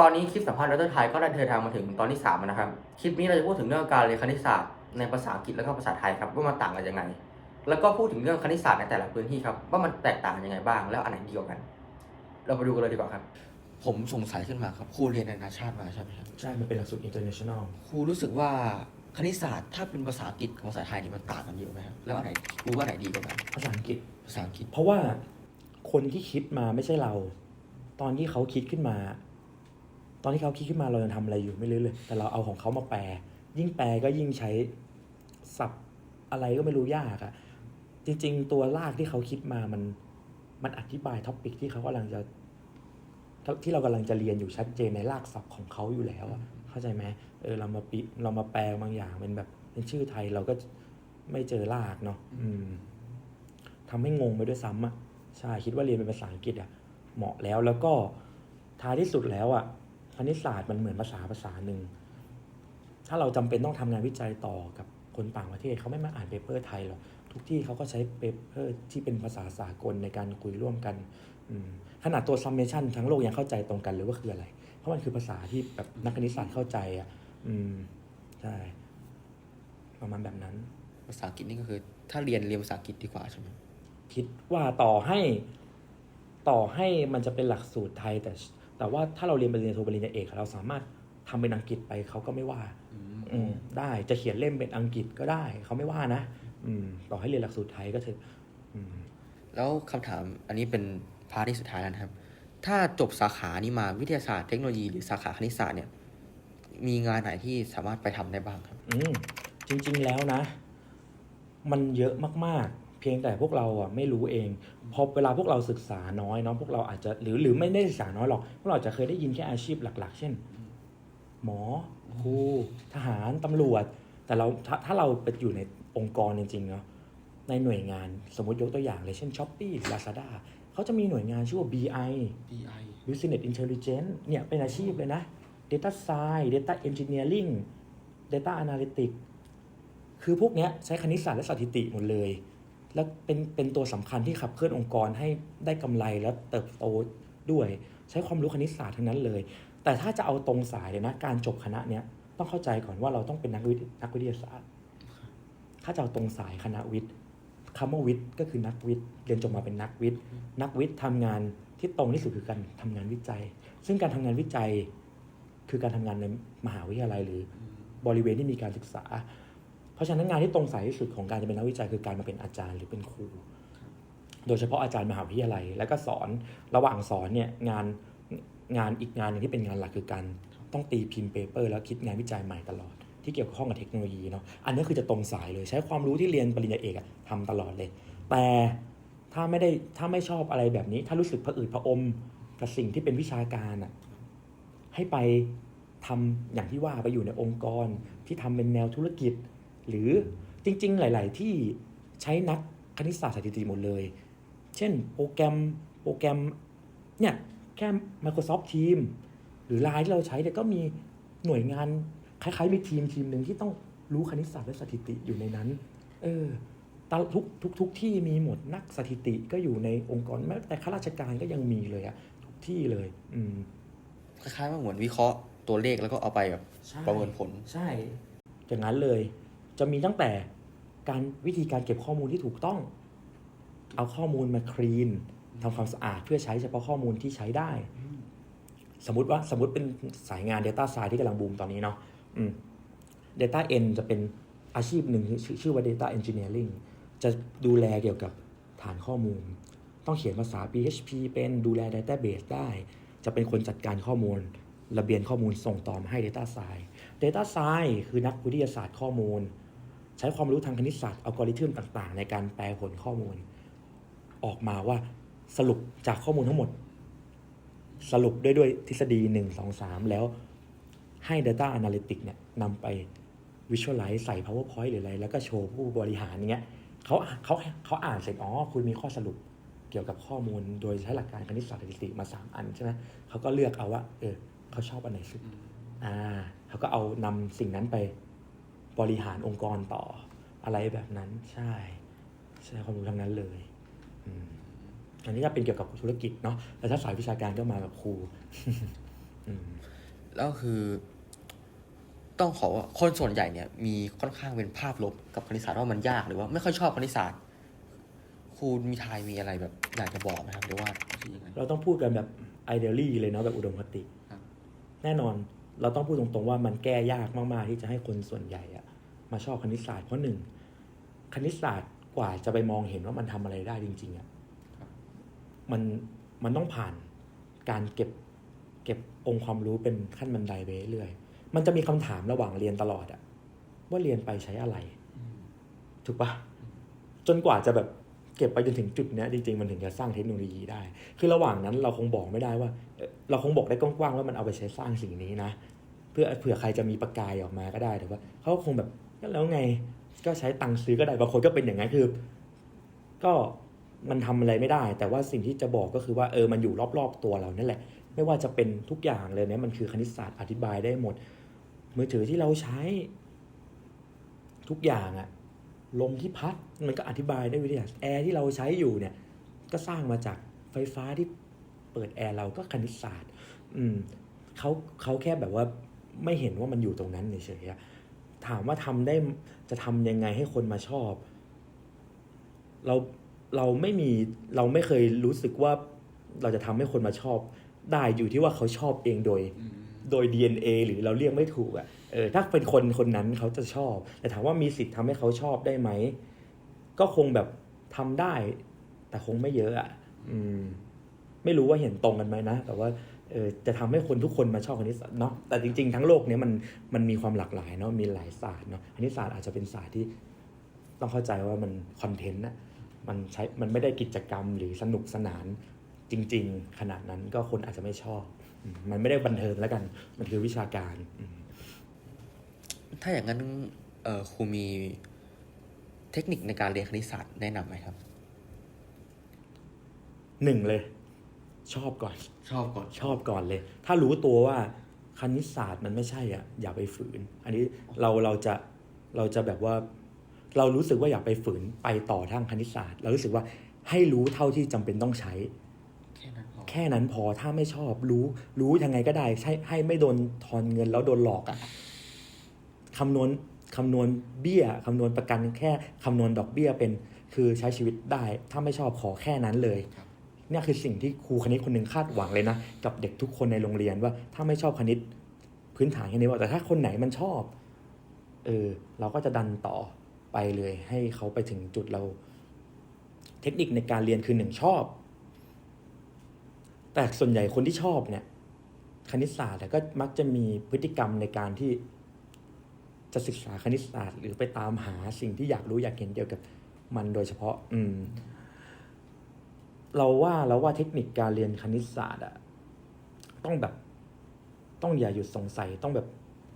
ตอนนี้คลิปสัมภาษณ์ดรไทยก็ได้เดินทางมาถึงตอนที่3แล้วนะครับ คลิปนี้เราจะพูดถึงเรื่องการเรียนคณิตศาสตร์ในภาษาอังกฤษและก็ภาษาไทยครับว่ามันต่างกันยังไง แล้วก็พูดถึงเรื่องคณิตศาสตร์ในแต่ละพื้นที่ครับว่ามันแตกต่างกันยังไงบ้าง แล้วอันไหนดีกว่ากัน เราไปดูกันเลยดีกว่าครับ ผมสงสัยขึ้นมาครับครูเรียนนานาชาติมาใช่ไหมครับใช่ มันเป็นหลักสูตร international ครูรู้สึกว่าคณิตศาสตร์ถ้าเป็นภาษาอังกฤษกับภาษาไทยนี่มันต่างกันเยอะไหมครับแล้วอันไหนครูว่าไหนดีกว่ากันภาษาอังกฤษ ภาษาอังกฤษ เพราะว่าคนที่คิดมาไม่ใช่เรา ตอนที่เขาคิดขึ้นมา ตอนที่เขาคิดขึ้นมาเรายังทำอะไรอยู่ไม่รู้เลย แต่เราเอาของเขามาแปล ยิ่งแปลก็ยิ่งใช้ศัพท์อะไรก็ไม่รู้ยากอะจริง ๆ ตัวลากที่เขาคิดมามันมันอธิบายท็อปิกที่เขากำลังจะที่เรากำลังจะเรียนอยู่ชัดเจนในรากศัพท์ของเขาอยู่แล้วอะเข้าใจไหมเออเรามาปิเรามาแปลบางอย่างเป็นแบบเป็นชื่อไทยเราก็ไม่เจอรากเนาะอืมทำให้งงไปด้วยซ้ำอะใช่คิดว่าเรียนเป็นภาษาอังกฤษอะเหมาะแล้วแล้วก็ท้ายที่สุดแล้วอะ คณิตศาสตร์มันเหมือนภาษาภาษาหนึ่ง ถ้าเราจำเป็นต้องทำงานวิจัยต่อกับคนต่างประเทศเขาไม่มาอ่านเปเปอร์ไทยหรอกทุกที่เขาก็ใช้เปเปอร์ที่เป็นภาษาสากลในการคุยร่วมกันอืมขนาดตัว summation ทั้งโลกยังเข้าใจตรงกันเลยว่าคืออะไร เพราะมันคือภาษาที่แบบนักคณิตศาสตร์เข้าใจอะอืมใช่ประมาณแบบนั้น ภาษาอังกฤษนี่ก็คือ ถ้าเรียนเรียนภาษาอังกฤษดีกว่าใช่ไหมคิดว่าต่อให้ ต่อให้มันจะเป็นหลักสูตรไทยแต่ แต่ว่าถ้าเราเรียนปริญญาโทปริญญาเอกเราสามารถทำเป็นอังกฤษไปเขาก็ไม่ว่าอืมได้จะเขียนเล่มเป็นอังกฤษก็ได้เขาไม่ว่านะอืมต่อให้เรียนหลักสูตรไทยก็เถอะอืมแล้วคำถามอันนี้เป็นพาร์ทที่สุดท้ายแล้วนะครับ ถ้าจบสาขานี้มาวิทยาศาสตร์เทคโนโลยีหรือสาขาคณิตศาสตร์เนี่ยมีงานไหนที่สามารถไปทำได้บ้างครับ อืมจริง ๆ แล้วนะ มันเยอะมากๆ เพียงแต่พวกเราอะไม่รู้เองพอเวลาพวกเราศึกษาน้อยเนาะพวกเราอาจจะหรือหรือไม่ได้ศึกษาน้อยหรอก พวกเราอาจจะเคยได้ยินแค่อาชีพหลัก ๆ เช่น หมอครูทหารตำรวจ แต่เราถ้าถ้าเราไปอยู่ในองค์กรจริงๆเนาะในหน่วยงานสมมติยกตัวอย่างเลยเช่น s h อ p e e หรือ Lazada เขาจะมีหน่วยงานชื่อว่า BI BI Business Intelligence เนี่ยเป็นอาชีพเลยนะ Data Science Data Engineering Data Analytics คือพวกเนี้ยใช้คณิตศาสตร์และสถิติหมดเลย แล้วเป็นเป็นตัวสำคัญที่ขับเคลื่อนองค์กรให้ได้กำไรและเติบโตด้วย ใช้ความรู้คณิตศาสตร์ทั้งนั้นเลย แต่ถ้าจะเอาตรงสายเลยนะ การจบคณะเนี้ยต้องเข้าใจก่อนว่าเราต้องเป็นนักวิทย์นักวิทยาศาสตร์ ถ้าจะเอาตรงสายคณะวิทย์คำว่าวิทย์ก็คือนักวิทย์เรียนจบมาเป็นนักวิทย์นักวิทย์ทำงานที่ตรงที่สุดคือการทำงานวิจัย ซึ่งการทำงานวิจัยคือการทำงานในมหาวิทยาลัยหรือบริเวณที่มีการศึกษา เพราะฉะนั้นงานที่ตรงสายที่สุดของการจะเป็นนักวิจัยคือการมาเป็นอาจารย์หรือเป็นครู โดยเฉพาะอาจารย์มหาวิทยาลัย แล้วก็สอนระหว่างสอนเนี่ยงานงานอีกงานหนึงที่เป็นงานหลักคือการต้องตีพิมพ์เปเปอร์แล้วคิดงานวิจัยใหม่ตลอด ที่เกี่ยวข้องกับเทคโนโลยีเนาะอันนี้คือจะตรงสายเลยใช้ความรู้ที่เรียนปริญญาเอกอะทำตลอดเลย แต่ถ้าไม่ได้ถ้าไม่ชอบอะไรแบบนี้ ถ้ารู้สึกผะอืดผะอมกับสิ่งที่เป็นวิชาการอะให้ไปทำอย่างที่ว่าไปอยู่ในองค์กรที่ทำเป็นแนวธุรกิจ หรือจริง ๆ หลาย ๆ ที่ใช้นักคณิตศาสตร์สถิติหมดเลย เช่นโปรแกรมโปรแกรมเนี่ยแค่ Microsoft Teams หรือ Line ที่เราใช้เนี่ยก็มีหน่วยงานคล้ายๆมีทีมทีมหนึ่งที่ต้องรู้คณิตศาสตร์และสถิติอยู่ในนั้น เออตามทุกทุกทุกที่มีหมดนักสถิติก็อยู่ในองค์กรแม้แต่ข้าราชการก็ยังมีเลยอะทุกที่เลย อืมคล้ายๆว่าเหมือนวิเคราะห์ตัวเลขแล้วก็เอาไปแบบใช่ประเมินผล ใช่ อย่างนั้นเลย จะมีตั้งแต่การวิธีการเก็บข้อมูลที่ถูกต้อง เอาข้อมูลมาคลีนทำความสะอาดเพื่อใช้เฉพาะข้อมูลที่ใช้ได้ สมมติว่าสมมติเป็นสายงาน Data Science ที่กำลังบูมตอนนี้เนาะอืม Data N จะเป็นอาชีพหนึ่งชื่อชื่อว่า Data Engineering จะดูแลเกี่ยวกับฐานข้อมูล ต้องเขียนภาษา PHP เป็นดูแล Database ได้ จะเป็นคนจัดการข้อมูล ระเบียนข้อมูลส่งต่อมาให้ Data Science Data Science คือนักวิทยาศาสตร์ข้อมูล ใช้ความรู้ทางคณิตศาสตร์อัลกอริทึมต่างๆ ในการแปลผลข้อมูล ออกมาว่าสรุปจากข้อมูลทั้งหมด สรุปด้วยด้วยทฤษฎี 1 2 3 แล้วให้ Data Analytics เนี่ยนำไป Visualize ใส่ PowerPoint หรืออะไร แล้วก็โชว์ผู้บริหารอย่างเงี้ยเขาเขาเขาอ่านเสร็จอ๋อคุณมีข้อสรุปเกี่ยวกับข้อมูลโดยใช้หลักการคณิตศาสตร์สถิติมา 3 อันใช่ไหมเขาก็เลือกเอาว่าเออเขาชอบอันไหนสุดอ่าเขาก็เอานำสิ่งนั้นไป บริหารองค์กรต่ออะไรแบบนั้นใช่ ใช่ความรู้ทั้งนั้นเลยอืมอันนี้ก็เป็นเกี่ยวกับธุรกิจเนาะแต่ถ้าสายวิชาการก็มากับครูอืมแล้วคือ ต้องขอว่าคนส่วนใหญ่เนี่ย มีค่อนข้างเป็นภาพลบกับคณิตศาสตร์ว่ามันยากหรือว่าไม่ค่อยชอบคณิตศาสตร์ครูมีทายมีอะไรแบบอยากจะบอกไหมครับหรือว่าคือยังไงเราต้องพูดกันแบบ ideally เลยเนาะแบบอุดมคติครับแน่นอนเราต้องพูดตรงๆว่ามันแก้ยากมากๆที่จะให้คนส่วนใหญ่อะ มาชอบคณิตศาสตร์เพราะหนึ่งคณิตศาสตร์กว่าจะไปมองเห็นว่ามันทำอะไรได้จริง ๆอะมันมันต้องผ่านการเก็บเก็บองค์ความรู้เป็นขั้นบันไดไปเรื่อยมันจะมีคำถามระหว่างเรียนตลอดอะว่าเรียนไปใช้อะไร ถูกปะจนกว่าจะแบบเก็บไปจนถึงจุดเนี้ยจริงๆ มันถึงจะสร้างเทคโนโลยีได้ คือระหว่างนั้นเราคงบอกไม่ได้ว่า เราคงบอกได้กว้างๆว่ามันเอาไปใช้สร้างสิ่งนี้นะ เพื่อเผื่อใครจะมีประกายออกมาก็ได้แต่ว่าเขาคงแบบ ก็แล้วไงก็ใช้ตังค์ซื้อก็ได้บางคนก็เป็นอย่างนั้นคือ ก็มันทำอะไรไม่ได้ แต่ว่าสิ่งที่จะบอกก็คือว่าเออมันอยู่รอบๆตัวเรานั่นแหละ ไม่ว่าจะเป็นทุกอย่างเลยเนี่ยมันคือคณิตศาสตร์อธิบายได้หมด มือถือที่เราใช้ ทุกอย่างอะลมที่พัดมันก็อธิบายได้วิทยาศาสตร์แอร์ที่เราใช้อยู่เนี่ย ก็สร้างมาจากไฟฟ้าที่เปิดแอร์เราก็คณิตศาสตร์ อืมเขาเขาแค่แบบว่าไม่เห็นว่ามันอยู่ตรงนั้นเฉยๆ ถามว่าทำได้จะทำยังไงให้คนมาชอบ เราเราไม่มีเราไม่เคยรู้สึกว่าเราจะทำให้คนมาชอบ ได้อยู่ที่ว่าเขาชอบเองโดยโดย DNA หรือเราเรียกไม่ถูกอะ่ะเออถ้าเป็นคนคนนั้นเขาจะชอบ แต่ถามว่ามีสิทธิ์ทำให้เขาชอบได้ไหม ก็คงแบบทำได้ แต่คงไม่เยอะอะ่ะ อืม ไม่รู้ว่าเห็นตรงกันไหมนะ แต่ว่าเออ จะทำให้คนทุกคนมาชอบคณิตศาสตร์เนาะแต่จริง ๆ ทั้งโลกเนี้ยมันมันมีความหลากหลายเนาะมีหลายศาสตร์เนาะคณิตศาสตร์อาจจะเป็นศาสตร์ที่ต้องเข้าใจว่ามันคอนเทนต์นะมันใช้มันไม่ได้กิจกรรมหรือสนุกสนานจริง ๆ ขนาดนั้นก็คนอาจจะไม่ชอบอืมมันไม่ได้บันเทิงแล้วกัน มันคือวิชาการอืมถ้าอย่างนั้นเออครูมีเทคนิคในการเรียนคณิตศาสตร์แนะนำไหมครับหนึ่งเลย ชอบก่อน ชอบก่อน ชอบก่อนเลย ถ้ารู้ตัวว่าคณิตศาสตร์มันไม่ใช่อะอย่าไปฝืน อันนี้เราเราจะเราจะแบบว่า เรารู้สึกว่าอยากไปฝืนไปต่อทางคณิตศาสตร์ เรารู้สึกว่าให้รู้เท่าที่จำเป็นต้องใช้ แค่นั้นพอแค่นั้นพอถ้าไม่ชอบรู้ รู้ยังไงก็ได้ ใช่ให้ไม่โดนทอนเงินแล้วโดนหลอกอะ่ะคำนวณคำนวณเบี้ยคำนวณประกันแค่คำนวณดอกเบี้ยเป็นคือใช้ชีวิตได้ ถ้าไม่ชอบขอแค่นั้นเลย ครับเนี่ยคือสิ่งที่ครูคณิตคนหนึ่งคาดหวังเลยนะ กับเด็กทุกคนในโรงเรียนว่าถ้าไม่ชอบคณิตพื้นฐานแค่นี้ว่าแต่ถ้าคนไหนมันชอบเออเราก็จะดันต่อไปเลยให้เขาไปถึงจุดเรา เทคนิคในการเรียนคือหนึ่งชอบ แต่ส่วนใหญ่คนที่ชอบเนี่ยคณิตศาสตร์ก็มักจะมีพฤติกรรมในการที่จะศึกษาคณิตศาสตร์ หรือไปตามหาสิ่งที่อยากรู้อยากเห็นเกี่ยวกับมันโดยเฉพาะ อืม เราว่าเราว่าเทคนิคการเรียนคณิตศาสตร์อะต้องแบบ ต้องอย่าหยุดสงสัยต้องแบบ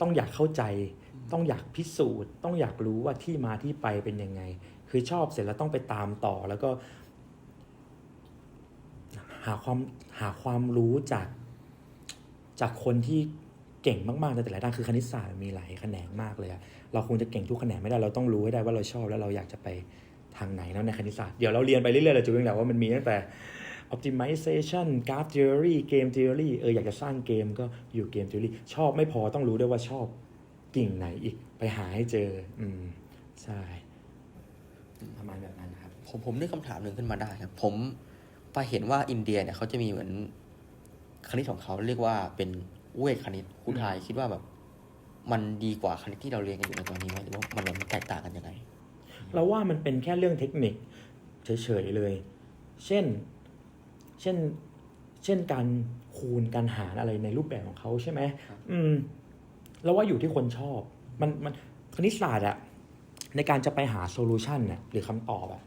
ต้องอยากเข้าใจ ต้องอยากพิสูจน์ ต้องอยากรู้ว่าที่มาที่ไปเป็นยังไง คือชอบเสร็จแล้วต้องไปตามต่อแล้วก็ หาความหาความรู้จากจากคนที่เก่งมากๆในแต่ละด้านคือคณิตศาสตร์มีหลายแขนงมากเลยเราคงจะเก่งทุกแขนงไม่ได้เราต้องรู้ให้ได้ว่าเราชอบแล้วเราอยากจะไป ทางไหนแล้วในคณิตศาสตร์เดี๋ยวเราเรียนไปเรื่อยๆเราจะรู้เองแหละว่ามันมีตั้งแต่ optimization graph theory game theory เอออยากจะสร้างเกมก็อยู่เกม theory ชอบไม่พอต้องรู้ด้วยว่าชอบกิ่งไหนอีกไปหาให้เจอ อืม ใช่ประมาณแบบนั้นครับ ผมผมนึกคำถามหนึ่งขึ้นมาได้ครับ ผมไปเห็นว่าอินเดียเนี่ยเขาจะมีเหมือนคณิตของเขาเรียกว่าเป็นเวทคณิตครูทายคิดว่าแบบ มันดีกว่าคณิตที่เราเรียนกันอยู่ในตอนนี้ไหมหรือว่ามันแบบมันแตกต่างกันยังไง เราว่ามันเป็นแค่เรื่องเทคนิคเฉยๆเลย เช่น เช่น เช่นการคูณการหารอะไรในรูปแบบของเขาใช่ไหมครับอืมเราว่าอยู่ที่คนชอบ มันมันคณิตศาสตร์อะในการจะไปหาโซลูชันน่ะหรือคำตอบอะ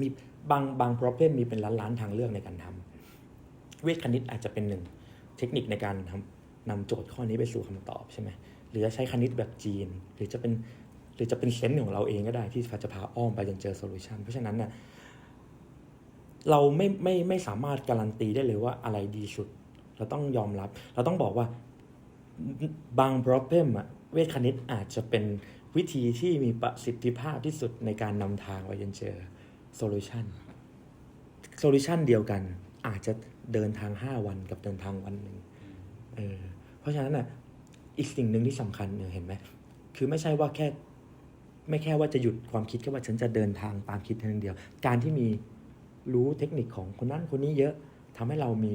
มีบางบาง problem มีเป็นล้านล้านๆทางเลือกในการทำเวทคณิตอาจจะเป็นหนึ่ง เทคนิคในการทำนำโจทย์ข้อนี้ไปสู่คำตอบใช่ไหมหรือจะใช้คณิตแบบจีน หรือจะเป็น หรือจะเป็นเซนส์ของเราเองก็ได้ที่จะพาอ้อมไปจนเจอโซลูชันเพราะฉะนั้นน่ะเราไม่ไม่ไม่สามารถการันตีได้เลยว่าอะไรดีสุด เราต้องยอมรับ เราต้องบอกว่าบาง problem อะเวทคณิตอาจจะเป็นวิธีที่มีประสิทธิภาพที่สุดในการนำทางไปจนเจอโซลูชันโซลูชันเดียวกัน อาจจะเดินทาง 5 วันกับเดินทางวันหนึ่งเออเพราะราะฉะนั้นอะอีกสิ่งหนึ่งที่สำคัญเนี่ยเห็นไหมคือไม่ใช่ว่าแค่ ไม่แค่ว่าจะหยุดความคิดแค่ว่าฉันจะเดินทางตามคิดเท่านั้นเดียว การที่มีรู้เทคนิคของคนนั้นคนนี้เยอะทำให้เรามี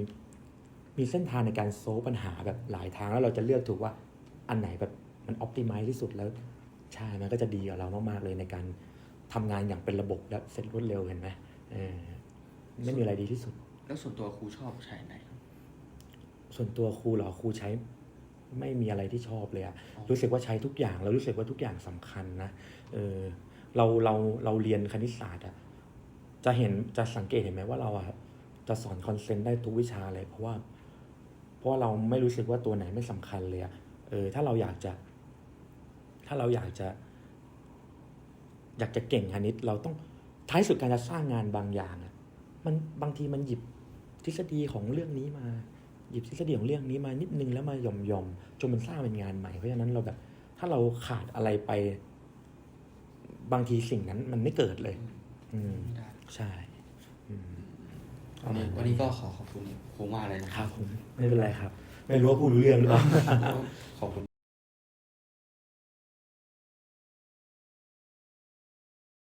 มีเส้นทางในการโซลปัญหาแบบหลายทางแล้วเราจะเลือกถูกว่าอันไหนแบบมันออ t ติ i z e ที่สุดแล้วใช่มันก็จะดีกับเรามากๆเลยในการทำงานอย่างเป็นระบบและเสร็จรวดเร็วเห็นไหมเออไม่มีอะไรดีที่สุด แล้วส่วนตัวครูชอบใช้ไหนครับส่วนตัวครูเหรอครูใช้ ไม่มีอะไรที่ชอบเลยอะอ๋อรู้สึกว่าใช้ทุกอย่างแล้วรู้สึกว่าทุกอย่างสำคัญนะเออเราเราเราเรียนคณิตศาสตร์อะจะเห็นจะสังเกตเห็นไหมว่าเราอะจะสอนคอนเซนต์ได้ทุกวิชาเลยเพราะว่า เพราะว่าเราไม่รู้สึกว่าตัวไหนไม่สำคัญเลยอะเออถ้าเราอยากจะ ถ้าเราอยากจะ อยากจะเก่งคณิต เราต้องท้ายสุดการจะสร้างงานบางอย่างอะมันบางทีมันหยิบทฤษฎีของเรื่องนี้มา หยิบทฤษฎีของเรื่องนี้มานิดนึงแล้วมาหย่อมยอมๆจนมันสร้างเป็นงานใหม่ เพราะฉะนั้นเราแบบ ถ้าเราขาดอะไรไป บางทีสิ่งนั้นมันไม่เกิดเลย อืมไม่ได้ใช่อืมวันนี้วันนี้ก็ขอขอบคุณครูมากเลยนะคครัรับบผมไม่เป็นไรครับ ไม่รู้ว่าพูดรู้เรื่องหรือเปล่าขอบคุณ